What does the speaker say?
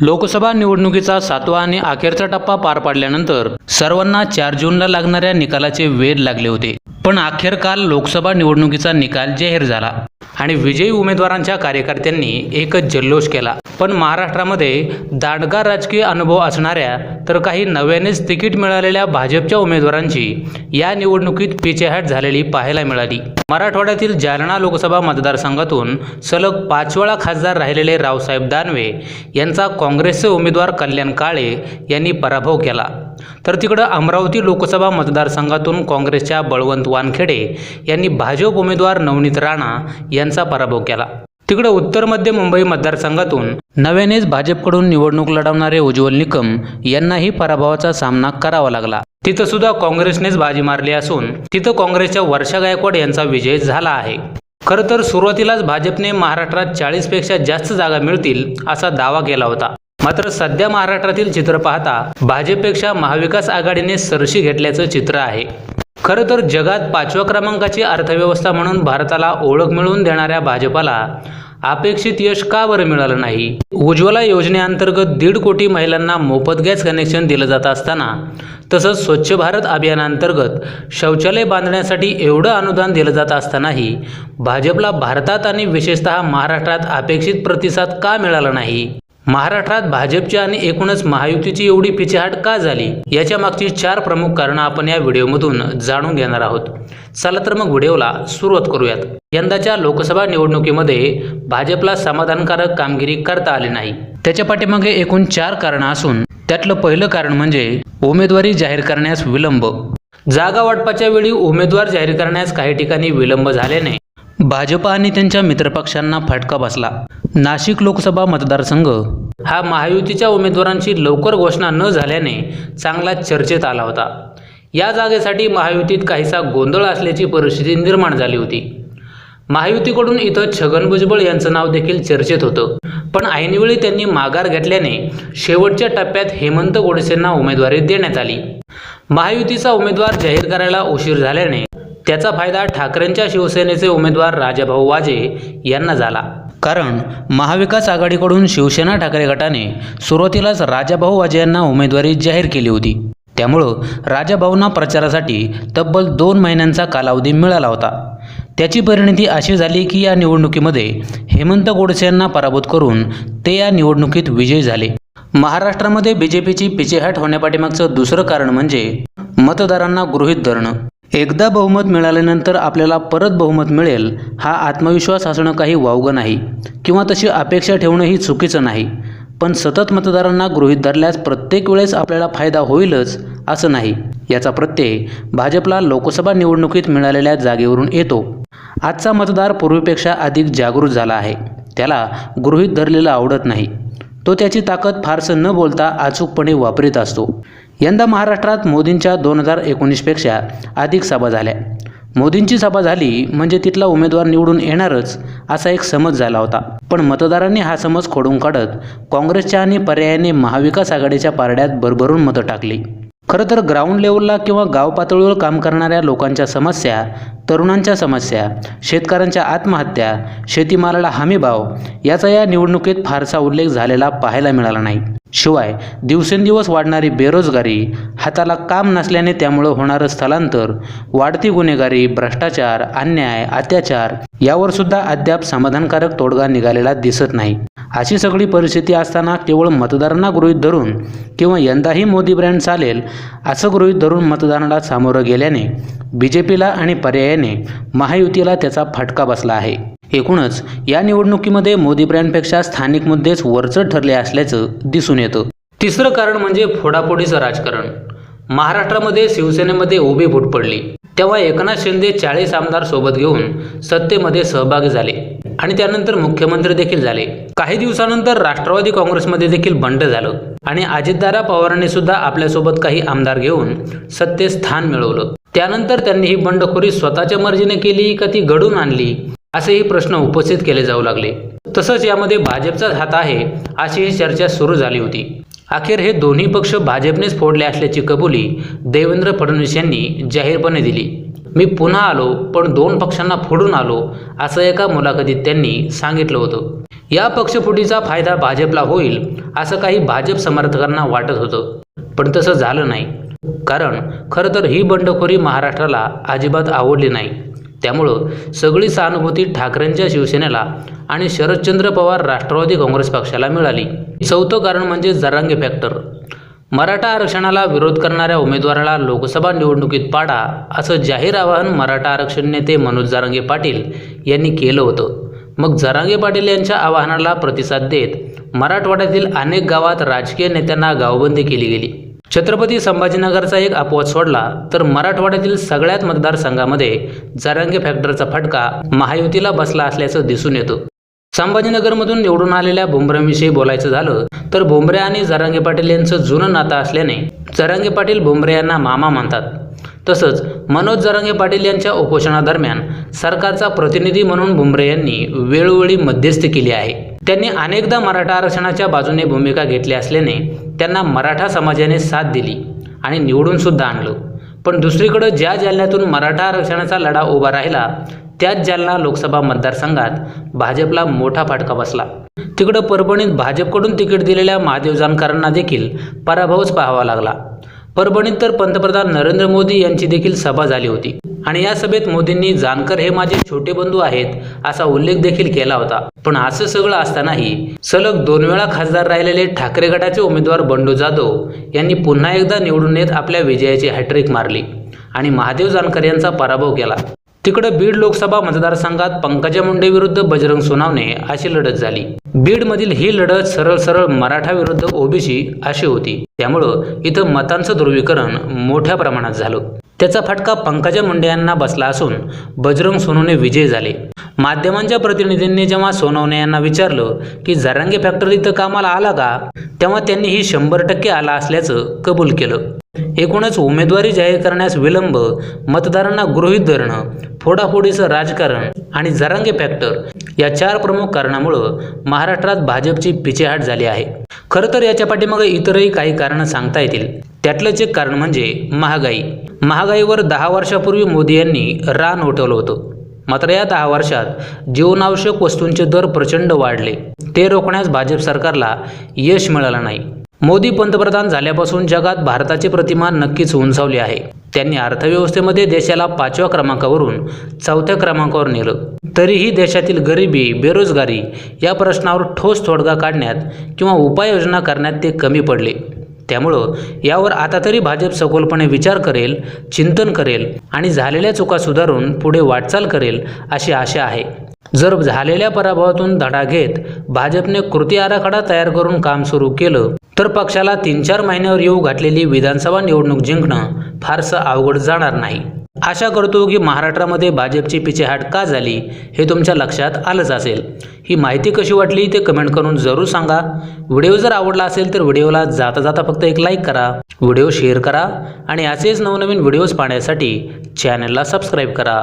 लोकसभा निवडणुकीचा सातवा आणि अखेरचा टप्पा पार पाडल्यानंतर सर्वांना चार जूनला लागणाऱ्या निकालाचे वेध लागले होते. पण अखेर काल लोकसभा निवडणुकीचा निकाल जाहीर झाला. आणि विजयी उमेदवारांच्या कार्यकर्त्यांनी एकच जल्लोष केला. पण महाराष्ट्रामध्ये दांडगार राजकीय अनुभव असणाऱ्या तर काही नव्यानेच तिकीट मिळालेल्या भाजपच्या उमेदवारांची या निवडणुकीत पिछेहाट झालेली पाहायला मिळाली. मराठवाड्यातील जालना लोकसभा मतदारसंघातून सलग पाच वेळा खासदार राहिलेले रावसाहेब दानवे यांचा काँग्रेसचे उमेदवार कल्याण काळे यांनी पराभव केला. तर तिकडं अमरावती लोकसभा मतदारसंघातून काँग्रेसच्या बळवंत वानखेडे यांनी भाजप उमेदवार नवनीत राणा यांचा पराभव केला. तिकडं उत्तर मध्य मुंबई मतदारसंघातून नव्यानेच भाजपकडून निवडणूक लढवणारे उज्ज्वल निकम यांनाही पराभवाचा सामना करावा लागला. तिथं सुद्धा काँग्रेसनेच बाजी मारली असून तिथं काँग्रेसच्या वर्षा गायकवाड यांचा विजय झाला आहे. खरं तर सुरुवातीलाच भाजपने महाराष्ट्रात चाळीसपेक्षा जास्त जागा मिळतील असा दावा केला होता. मात्र सध्या महाराष्ट्रातील चित्र पाहता भाजपपेक्षा महाविकास आघाडीने सरशी घेतल्याचं चित्र आहे. खरं तर जगात पाचव्या क्रमांकाची अर्थव्यवस्था म्हणून भारताला ओळख मिळवून देणाऱ्या भाजपाला अपेक्षित यश का बरं मिळालं नाही? उज्ज्वला योजनेअंतर्गत दीड कोटी महिलांना मोफत गॅस कनेक्शन दिलं जात असताना तसंच स्वच्छ भारत अभियानांतर्गत शौचालय बांधण्यासाठी एवढं अनुदान दिलं जात असतानाही भाजपला भारतात आणि विशेषतः महाराष्ट्रात अपेक्षित प्रतिसाद का मिळाला नाही? महाराष्ट्रात भाजपची आणि एकूणच महायुतीची एवढी पिछेहाट का झाली? याच्या मागची चार प्रमुख कारणं आपण या व्हिडिओमधून जाणून घेणार आहोत. चला तर मग व्हिडिओला सुरुवात करूयात. यंदाच्या लोकसभा निवडणुकीमध्ये भाजपला समाधानकारक कामगिरी करता आली नाही. त्याच्या पाठीमागे एकूण चार कारणं असून त्यातलं पहिलं कारण म्हणजे उमेदवारी जाहीर करण्यास विलंब. जागा वाटपाच्या वेळी उमेदवार जाहीर करण्यास काही ठिकाणी विलंब झाल्याने भाजप आणि त्यांच्या मित्रपक्षांना फटका बसला. नाशिक लोकसभा मतदारसंघ. हा महायुतीच्या उमेदवारांची लवकर घोषणा न झाल्याने चांगला चर्चेत आला होता. या जागेसाठी महायुतीत काहीसा गोंधळ असल्याची परिस्थिती निर्माण झाली होती. महायुतीकडून इथं छगन भुजबळ यांचं नाव देखील चर्चेत होतं. पण ऐनवेळी त्यांनी माघार घेतल्याने शेवटच्या टप्प्यात हेमंत गोडसेंना उमेदवारी देण्यात आली. महायुतीचा उमेदवार जाहीर करायला उशीर झाल्याने त्याचा फायदा ठाकरेंच्या शिवसेनेचे उमेदवार राजाभाऊ वाजे यांना झाला. कारण महाविकास आघाडीकडून शिवसेना ठाकरे गटाने सुरुवातीलाच राजाभाऊ वाजे यांना उमेदवारी जाहीर केली होती. त्यामुळं राजाभाऊंना प्रचारासाठी तब्बल दोन महिन्यांचा कालावधी मिळाला होता. त्याची परिणिती अशी झाली की या निवडणुकीमध्ये हेमंत गोडसे यांना पराभूत करून ते या निवडणुकीत विजयी झाले. महाराष्ट्रामध्ये बी जे पीची पिछेहाट होण्यापाठीमागचं दुसरं कारण म्हणजे मतदारांना गृहीत धरणं. एकदा बहुमत मिळाल्यानंतर आपल्याला परत बहुमत मिळेल हा आत्मविश्वास असणं काही वावगं नाही. किंवा तशी अपेक्षा ठेवणंही चुकीचं नाही. पण सतत मतदारांना गृहीत धरल्यास प्रत्येक वेळेस आपल्याला फायदा होईलच असं नाही. याचा प्रत्यय भाजपला लोकसभा निवडणुकीत मिळालेल्या जागेवरून येतो. आजचा मतदार पूर्वीपेक्षा अधिक जागृत झाला आहे. त्याला गृहीत धरलेलं आवडत नाही. तो त्याची ताकद फारसं न बोलता अचूकपणे वापरीत असतो. यंदा महाराष्ट्रात मोदींच्या दोन हजार एकोणीसपेक्षा अधिक सभा झाल्या. मोदींची सभा झाली म्हणजे तिथला उमेदवार निवडून येणारच असा एक समज झाला होता. पण मतदारांनी हा समज खोडून काढत काँग्रेसच्या आणि पर्यायाने महाविकास आघाडीच्या पारड्यात भरभरून मतं टाकली. खरं तर ग्राउंड लेवलला किंवा गाव पातळीवर काम करणाऱ्या लोकांच्या समस्या तरुणांच्या समस्या शेतकऱ्यांच्या आत्महत्या शेतीमालाला हमीभाव याचा या निवडणुकीत फारसा उल्लेख झालेला पाहायला मिळाला नाही. शिवाय दिवसेंदिवस वाढणारी बेरोजगारी हाताला काम नसल्याने त्यामुळं होणारं स्थलांतर वाढती गुन्हेगारी भ्रष्टाचार अन्याय अत्याचार यावर सुद्धा अद्याप समाधानकारक तोडगा निघालेला दिसत नाही. अशी सगळी परिस्थिती असताना केवळ मतदारांना गृहीत धरून किंवा यंदाही मोदी ब्रँड चालेल असं गृहीत धरून मतदानाला सामोरं गेल्याने बी जे पीला आणि पर्यायाने महायुतीला त्याचा फटका बसला आहे. एकूणच या निवडणुकीमध्ये मोदी ब्रँडपेक्षा स्थानिक मुद्देच वरचढ ठरले असल्याचं दिसून येतं. तिसरं कारण म्हणजे फोडाफोडीचं राजकारण. महाराष्ट्रामध्ये शिवसेनेमध्ये उभी फूट पडली. तेव्हा एकनाथ शिंदे चाळीस आमदार सोबत घेऊन सत्तेमध्ये सहभागी झाले. आणि त्यानंतर मुख्यमंत्री देखील झाले. काही दिवसानंतर राष्ट्रवादी काँग्रेसमध्ये देखील बंड झालं. आणि अजितदादा पवारांनी सुद्धा आपल्यासोबत काही आमदार घेऊन सत्तेत स्थान मिळवलं. त्यानंतर त्यांनी ही बंडखोरी स्वतःच्या मर्जीने केली का ती घडून आणली असेही प्रश्न उपस्थित केले जाऊ लागले. तसंच यामध्ये भाजपचाच हात आहे अशी ही चर्चा सुरू झाली होती. अखेर हे दोन्ही पक्ष भाजपनेच फोडले असल्याची कबुली देवेंद्र फडणवीस यांनी जाहीरपणे दिली. मी पुन्हा आलो पण दोन पक्षांना फोडून आलो असं एका मुलाखतीत त्यांनी सांगितलं होतं. या पक्षफुटीचा फायदा भाजपला होईल असं काही भाजप समर्थकांना वाटत होतं. पण तसं झालं नाही. कारण खरं तर ही बंडखोरी महाराष्ट्राला अजिबात आवडली नाही. त्यामुळं सगळी सहानुभूती ठाकरेंच्या शिवसेनेला आणि शरदचंद्र पवार राष्ट्रवादी काँग्रेस पक्षाला मिळाली. चौथं कारण म्हणजे जरांगे फॅक्टर. मराठा आरक्षणाला विरोध करणाऱ्या उमेदवाराला लोकसभा निवडणुकीत पाडा असं जाहीर आवाहन मराठा आरक्षण नेते मनोज जरांगे पाटील यांनी केलं होतं. मग जरांगे पाटील यांच्या आवाहनाला प्रतिसाद देत मराठवाड्यातील अनेक गावात राजकीय नेत्यांना गावबंदी केली गेली. छत्रपती संभाजीनगरचा एक अपवाद सोडला तर मराठवाड्यातील सगळ्यात मतदारसंघामध्ये जरांगे फॅक्टरचा फटका महायुतीला बसला असल्याचं दिसून येतं. संभाजीनगरमधून निवडून आलेल्या भुमऱ्यांविषयी बोलायचं झालं तर भुमरे आणि जरांगे पाटील यांचं जुनं नातं असल्याने जरांगे पाटील भुमरे यांना मामा म्हणतात. तसंच मनोज जरांगे पाटील यांच्या उपोषणादरम्यान सरकारचा प्रतिनिधी म्हणून भुमरे यांनी वेळोवेळी मध्यस्थी केली आहे. त्यांनी अनेकदा मराठा आरक्षणाच्या बाजूने भूमिका घेतली असल्याने त्यांना मराठा समाजाने साथ दिली आणि निवडूनसुद्धा आणलं. पण दुसरीकडं ज्या जालन्यातून मराठा आरक्षणाचा लढा उभा राहिला त्याच जालना लोकसभा मतदारसंघात भाजपला मोठा फटका बसला. तिकडं परभणीत भाजपकडून तिकीट दिलेल्या महादेव जानकरांना देखील पराभवच पाहावा लागला. परभणीत तर पंतप्रधान नरेंद्र मोदी यांची देखील सभा झाली होती. आणि या सभेत मोदींनी जानकर हे माझे छोटे बंधू आहेत असा उल्लेख देखील केला होता. पण असं सगळं असतानाही सलग दोन वेळा खासदार राहिलेले ठाकरे गटाचे उमेदवार बंडू जाधव यांनी पुन्हा एकदा निवडून येत आपल्या विजयाची हॅट्रिक मारली आणि महादेव जानकर यांचा पराभव केला. तिकडं बीड लोकसभा मतदारसंघात पंकजा मुंडे विरुद्ध बजरंग सोनावणे अशी लढत झाली. बीडमधील ही लढत सरळ सरळ मराठा विरुद्ध ओबीसी अशी होती. त्यामुळं इथं मतांचं ध्रुवीकरण मोठ्या प्रमाणात झालं. त्याचा फटका पंकजा मुंडे यांना बसला असून बजरंग सोनवणे विजयी झाले. माध्यमांच्या प्रतिनिधींनी जेव्हा सोनवणे यांना विचारलं की जरांगे फॅक्टरी इथं कामाला आला का? तेव्हा त्यांनी ही शंभर टक्के आला असल्याचं कबूल केलं. एकूणच उमेदवारी जाहीर करण्यास विलंब मतदारांना गृहीत धरणं फोडाफोडीचं राजकारण आणि जरांगे फॅक्टर या चार प्रमुख कारणामुळं महाराष्ट्रात भाजपची पिछेहाट झाली आहे. खरं तर याच्या पाठीमागे इतरही काही कारणं सांगता येतील. त्यातलंच एक कारण म्हणजे महागाई. महागाईवर दहा वर्षापूर्वी मोदी यांनी रान उठवलं होतं. मात्र या दहा वर्षात जीवनावश्यक वस्तूंचे दर प्रचंड वाढले. ते रोखण्यास भाजप सरकारला यश मिळालं नाही. मोदी पंतप्रधान झाल्यापासून जगात भारताची प्रतिमा नक्कीच उंचावली आहे. त्यांनी अर्थव्यवस्थेमध्ये देशाला पाचव्या क्रमांकावरून चौथ्या क्रमांकावर नेलं. तरीही देशातील गरिबी बेरोजगारी या प्रश्नावर ठोस तोडगा काढण्यात किंवा उपाययोजना करण्यात ते कमी पडले. त्यामुळं यावर आता तरी भाजप सखोलपणे विचार करेल चिंतन करेल आणि झालेल्या चुका सुधारून पुढे वाटचाल करेल अशी आशा आहे. जर झालेल्या पराभवातून धडा घेत भाजपने कृती आराखडा तयार करून काम सुरू केलं तर पक्षाला तीन चार महिन्यावर येऊ घातलेली विधानसभा निवडणूक जिंकणं फारसं अवघड जाणार नाही. आशा करतो की महाराष्ट्रामध्ये भाजपची पिछेहाट का झाली हे तुमच्या लक्षात आलंच असेल. ही माहिती कशी वाटली ते कमेंट करून जरूर सांगा. व्हिडिओ जर आवडला असेल तर व्हिडिओला जाता जाता फक्त एक लाईक करा. व्हिडिओ शेअर करा आणि असेच नवनवीन व्हिडिओज पाहण्यासाठी चॅनलला सबस्क्राईब करा.